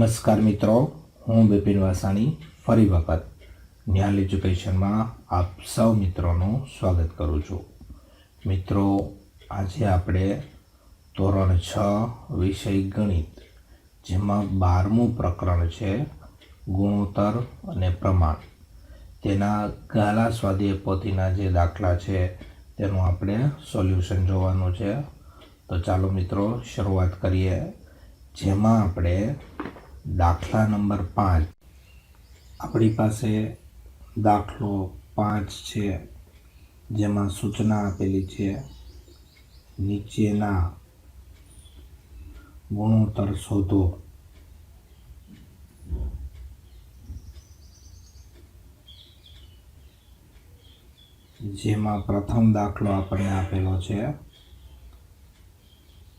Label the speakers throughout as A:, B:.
A: નમસ્કાર મિત્રો, હું બિપિન વાસાણી, ફરી વખત જ્ઞાન એજ્યુકેશનમાં આપ સૌ મિત્રોનું સ્વાગત કરું છું. મિત્રો, આજે આપણે ધોરણ છ વિષય ગણિત, જેમાં બારમું પ્રકરણ છે ગુણોત્તર અને પ્રમાણ. તેના ગાલા સ્વાધ્યાય પોથીના જે દાખલા છે, તેનું આપણે સોલ્યુશન જોવાનું છે. તો ચાલો મિત્રો, શરૂઆત કરીએ. જેમાં આપણે દાખલા નંબર પાંચ. આપણી પાસે દાખલો પાંચ છે, જેમાં સૂચના આપેલી છે. નીચેના ગુણોત્તર શોધો. જેમાં પ્રથમ દાખલો આપણને આપેલો છે.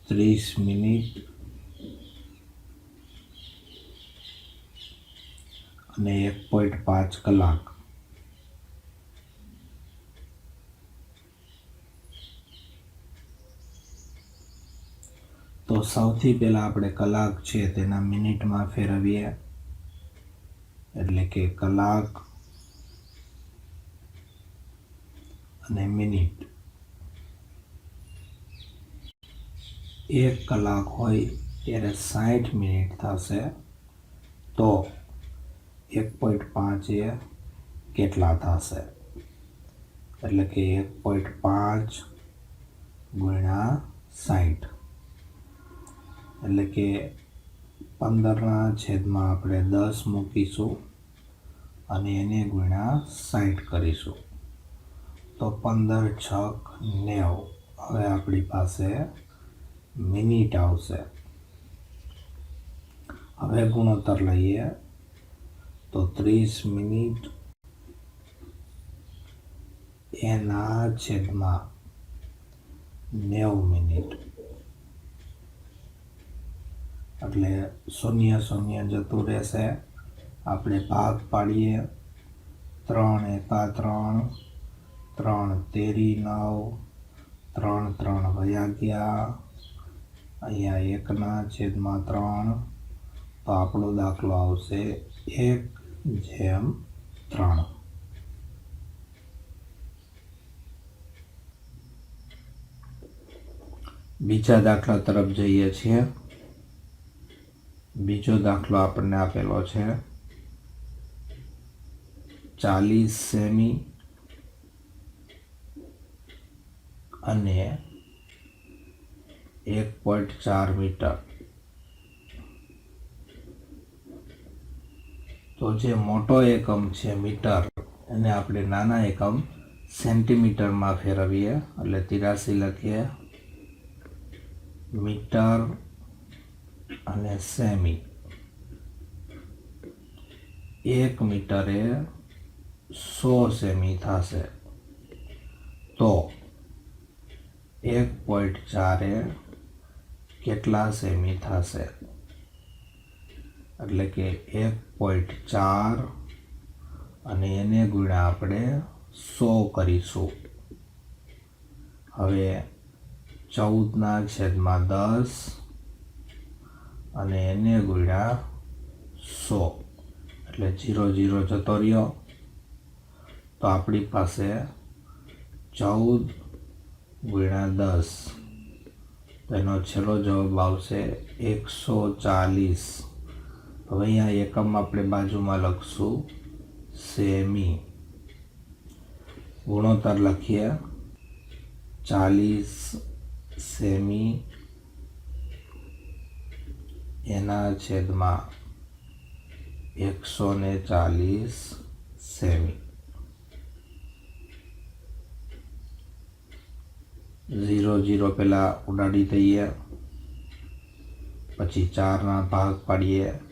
A: ત્રીસ મિનિટ અને એક પોઈન્ટ પાંચ કલાક. તો સૌથી પહેલાં આપણે કલાક છે તેના મિનિટમાં ફેરવીએ. એટલે કે કલાક અને મિનિટ. એક કલાક હોય ત્યારે સાઠ મિનિટ થશે. તો એક પોઈન્ટ પાંચ કેટલા થશે? એટલે કે એક પોઈન્ટ પાંચ ગુણ્યા સાઠ એટલે કે પંદરના છેદમાં આપણે દસ મૂકીશું અને એને ગુણ્યા સાઠ કરીશું. તો પંદર, છક, નેવ. હવે આપણી પાસે મિનિટ આવશે. હવે ગુણોત્તર લઈએ. તો ત્રીસ મિનિટ એના છેદમાં નેવ મિનિટ. એટલે શૂન્ય શૂન્ય જતું રહેશે. આપણે ભાગ પાડીએ. ત્રણ એકા ત્રણ ત્રણ તેરી નવ, ત્રણ ત્રણ વયા ગયા. અહીંયા એકના છેદમાં ત્રણ. તો આપણો દાખલો આવશે એક જેમ ત્રણ બીજા દાખલા તરફ જઈએ છીએ. બીજો દાખલો આપણને આપેલો છે. ચાલીસ સેમી અને એક પોઈન્ટ ચાર મીટર. તો જે મોટો એકમ છે મીટર, એને આપણે નાના એકમ સેન્ટીમીટરમાં ફેરવીએ. એટલે તિરાસી લખીએ મીટર અને સેમી. એક મીટરે સો સેમી થશે. તો એક પોઈન્ટ ચારે કેટલા સેમી થશે? એટલે કે એક પોઈન્ટ ચાર અને એને ગુણ્યા આપણે સો કરીશું. હવે ચૌદના છેદમાં દસ અને એને ગુણ્યા સો. એટલે જીરો જીરો જતો રહ્યો. તો આપણી પાસે ચૌદ ગુણ્યા દસ. તેનો છેલ્લો જવાબ આવશે એકસો ચાલીસ. હવે અહીંયા એકમ આપણે બાજુમાં લખશું. સેમી. ગુણોત્તર લખીએ. ચાલીસ સેમી. એના છેદમાં એકસો ને ચાલીસ સેમી. ઝીરો ઝીરો પહેલાં ઉડાડી દઈએ. પછી ચારના ભાગ પાડીએ.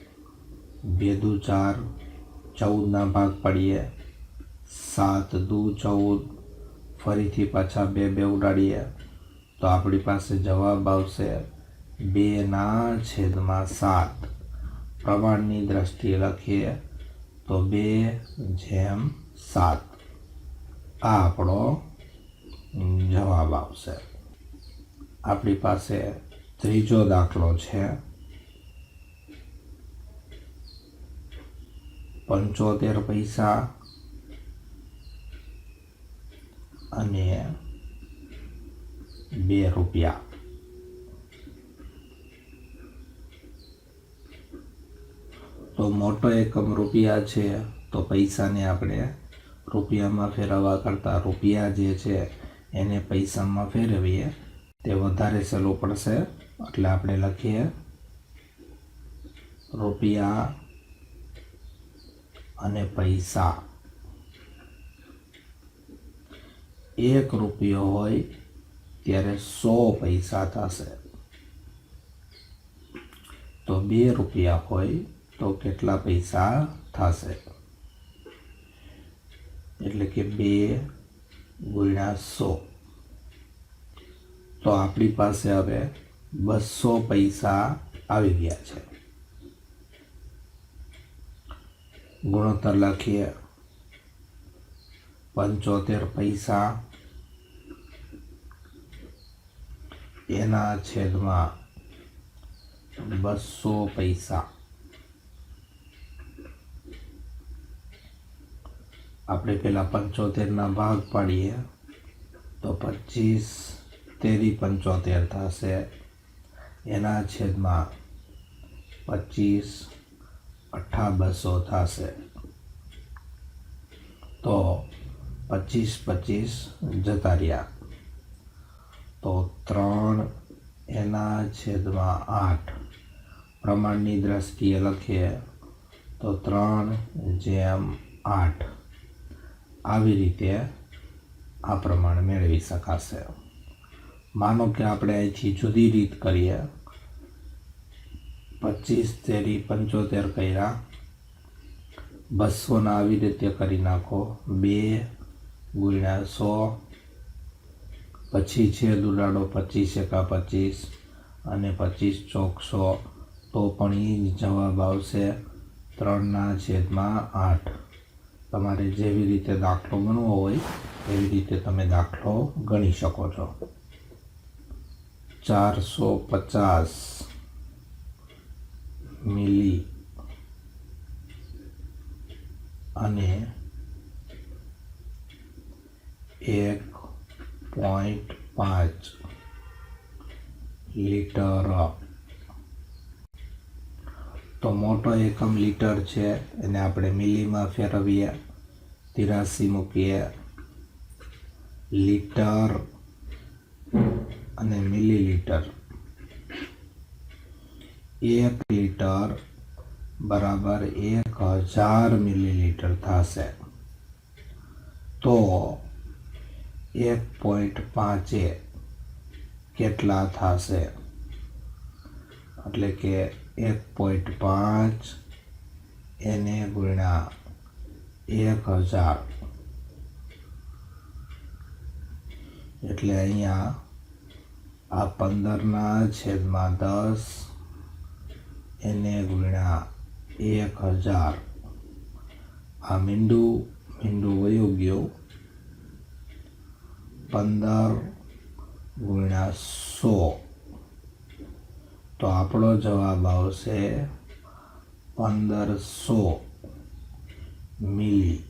A: બે દુ ચાર ચૌદના ભાગ પાડીએ. સાત દુ ચૌદ, ફરીથી પાછા બે બે ઉડાડીએ. તો આપણી પાસે જવાબ આવશે બેના છેદમાં સાત. પ્રમાણની દ્રષ્ટિએ લખીએ તો બે જેમ સાત. આ આપણો જવાબ આવશે. આપણી પાસે ત્રીજો દાખલો છે. પંચોતેર પૈસા અને બે રૂપિયા. તો મોટો એકમ રૂપિયા છે, તો પૈસાને આપણે રૂપિયામાં ફેરવવા કરતાં રૂપિયા જે છે, એને પૈસામાં ફેરવીએ. તે વધારે સહેલું પડશે, એટલે આપણે લખીએ. રૂપિયા અને પૈસા. એક રૂપિયો હોય ત્યારે સો પૈસા થશે. તો બે રૂપિયા હોય તો કેટલા પૈસા થશે? એટલે કે બે ગુણ્યા સો. તો આપણી પાસે હવે બસો પૈસા આવી ગયા છે. ગુણોત્તર લખીએ. પંચોતેર પૈસા. એના છેદમાં બસો પૈસા. આપણે પેલા પંચોતેરના ભાગ પાડીએ. તો પચીસ તેરી પંચોતેર થશે. એના છેદમાં પચીસ અઠ્ઠા બસો થશે તો પચીસ પચીસ જતા રહ્યા. તો ત્રણ એના છેદમાં આઠ. પ્રમાણની દ્રષ્ટિએ લખીએ તો ત્રણ જેમ આઠ. આવી રીતે આ પ્રમાણ મેળવી શકાશે. માનો કે આપણે અહીંથી જુદી રીત કરીએ. પચીસ તેરી પંચોતેર કર્યા. બસોના આવી રીતે કરી નાખો. બે ગુણ્યા સો. પછી છે દુલાડો પચીસ, એકા પચીસ અને પચીસ ચોકસો તો પણ એ જવાબ આવશે ત્રણના છેદમાં આઠ. તમારે જેવી રીતે દાખલો ગણવો હોય, એવી રીતે તમે દાખલો ગણી શકો છો. ચારસો પચાસ. મિલી અને એક પોઈન્ટ પાંચ લીટર. તો મોટો એકમ લીટર છે, એને આપણે મિલીમાં ફેરવીએ, તિરાસી મૂકીએ. લીટર અને મિલીલીટર. એક લીટર બરાબર એક હજાર મિલીલીટર થશે. તો એક પોઈન્ટ પાંચે કેટલા થશે? એટલે કે એક પોઈન્ટ પાંચ એને ગુણ્યા એક હજાર. એટલે અહીંયા આ પંદરના છેદમાં દસ એને ગુણ્યા એક હજાર. આ મીંડું મીંડું વયો ગયું પંદર ગુણ્યા સો. તો આપણો જવાબ આવશે પંદરસો મિલી.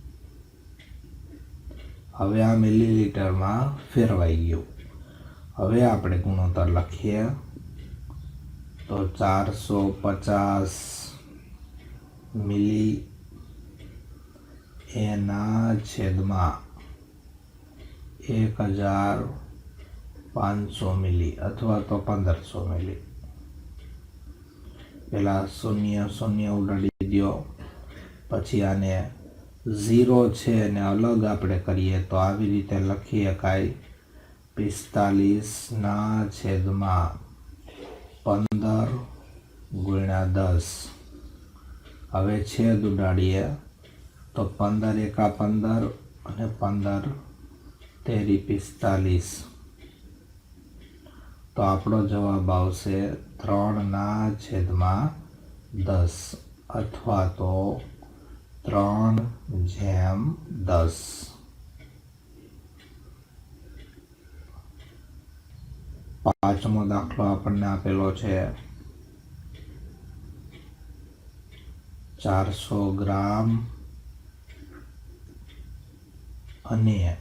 A: હવે આ મિલીલીટરમાં ફેરવાઈ ગયું. હવે આપણે ગુણોત્તર લખીએ. તો ચારસો પચાસ મિલી એના છેદમાં એક હજાર પાંચસો મિલી અથવા તો પંદરસો મિલી. પેલા શૂન્ય શૂન્ય ઉડાડી દો પછી આને ઝીરો છે અને અલગ આપણે કરીએ તો આવી રીતે લખી શકાય પિસ્તાલીસના છેદમાં પંદર ગુણ્યા દસ. હવે છેદ ઉડાડીએ તો પંદર એકા પંદર અને પંદર તેરી પિસ્તાલીસ. તો આપણો જવાબ આવશે ત્રણના છેદમાં દસ અથવા તો ત્રણ જેમ દસ. પાંચમો દાખલો આપણને આપેલો છે. ચારસો ગ્રામ અને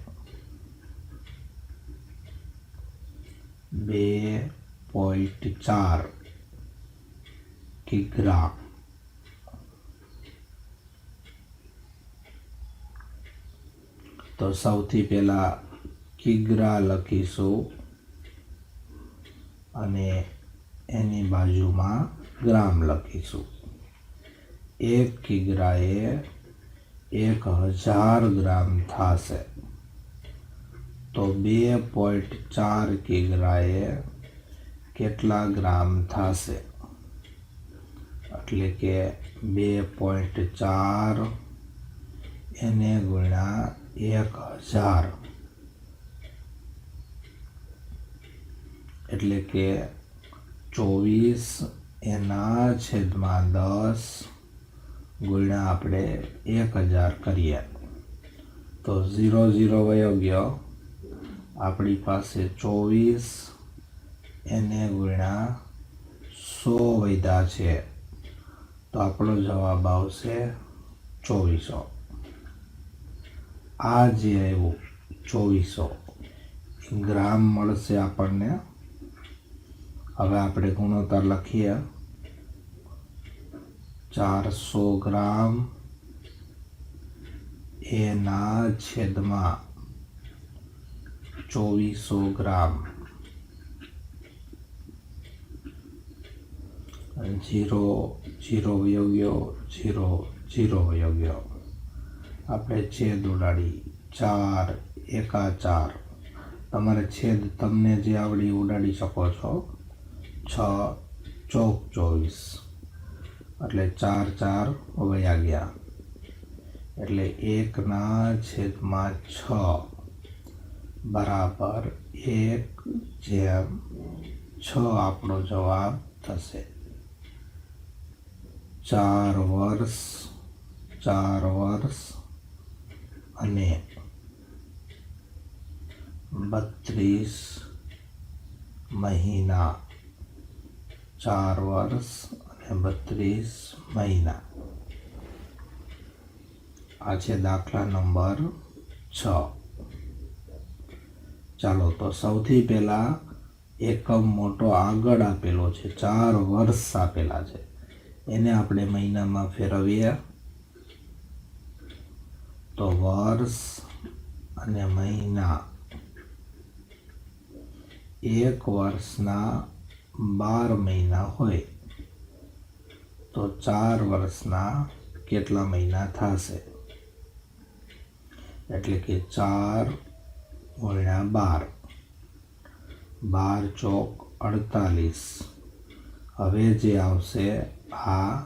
A: બે પોઈન્ટ ચાર કિગ્રા. તો સૌથી પહેલા કિગ્રા લખીશું. અને એની બાજુમાં ગ્રામ લખીશું. એક કિગ્રાએ એક હજાર ગ્રામ થશે. તો બે પોઈન્ટ ચાર કિગ્રાએ કેટલા ગ્રામ થશે? એટલે કે બે પોઈન્ટ ચાર એને ગુણ્યા એક હજાર. એટલે કે ચોવીસ એના છેદમાં દસ ગુણ્યા આપણે એક હજાર કરીએ. તો ઝીરો ઝીરો વયો ગયો. આપણી પાસે ચોવીસ એને ગુણ્યા સો વૈધા છે. તો આપણો જવાબ આવશે ચોવીસો. આ જે આવ્યું, ચોવીસો ગ્રામ મળશે આપણને હવે આપણે ગુણોત્તર લખીએ. ચારસો ગ્રામ એના છેદમાં ચોવીસો ગ્રામ. જીરો જીરો વયો ગયો જીરો જીરો વયો આપણે છેદ ઉડાડી. ચાર, એકા ચાર. તમારે છેદ તમને જે આવડી ઉડાડી શકો છો. છ ચોક ચોવીસ. એટલે ચાર ચાર વયા ગયા એટલે એકના છેદમાં છ. બરાબર એક જેમ છ આપણો જવાબ થશે. ચાર વર્ષ ચાર વર્ષ અને બત્રીસ મહિના. ચાર વર્ષ અને બત્રીસ મહિના. આ છે દાખલા નંબર છ. ચાલો તો સૌથી પહેલા એકમ મોટો આગળ આપેલો છે, ચાર વર્ષ આપેલા છે. એને આપણે મહિનામાં ફેરવીએ. તો વર્ષ અને મહિના. એક વર્ષના બાર મહિના હોય, તો ચાર વર્ષના કેટલા મહિના થશે? એટલે કે ચાર ગુણ્યા બાર. બાર ચોક અડતાલીસ. હવે જે આવશે, આ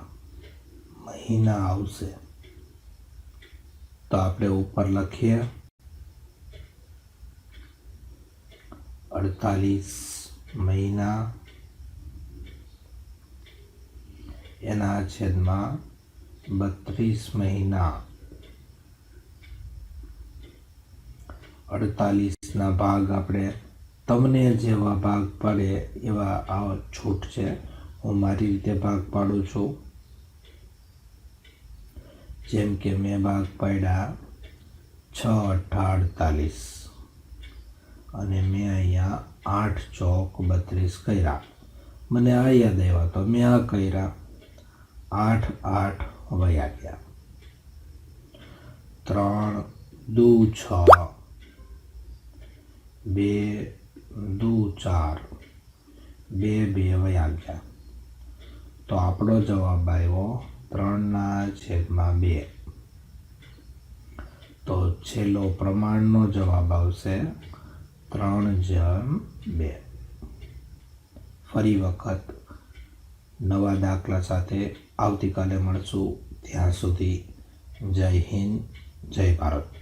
A: મહિના આવશે. તો આપણે ઉપર લખીએ. અડતાલીસ મહિના એના છેદમાં બત્રીસ મહિના. અડતાલીસના ભાગ આપણે તમને જેવા ભાગ પડે એવા આ છૂટ છે. હું મારી રીતે ભાગ પાડું છું. જેમ કે મેં ભાગ પાડ્યા છ, અઠા, અડતાલીસ. અને મેં અહીંયા આઠ ચોક બત્રીસ કર્યા. મને આ યાદ આવ્યા તો મેં આ કર્યા. આઠ આઠ વયા ગયા. ત્રણ દુ છ. બે દુ ચાર. બે બે વયા ગયા. તો આપણો જવાબ આવ્યો ત્રણના છેદમાં બે. તો છેલ્લો પ્રમાણનો જવાબ આવશે ત્રણ જમ બે. ફરી વખત નવા દાખલા સાથે આવતીકાલે મળશું. ત્યાં સુધી જય હિન્દ જય ભારત.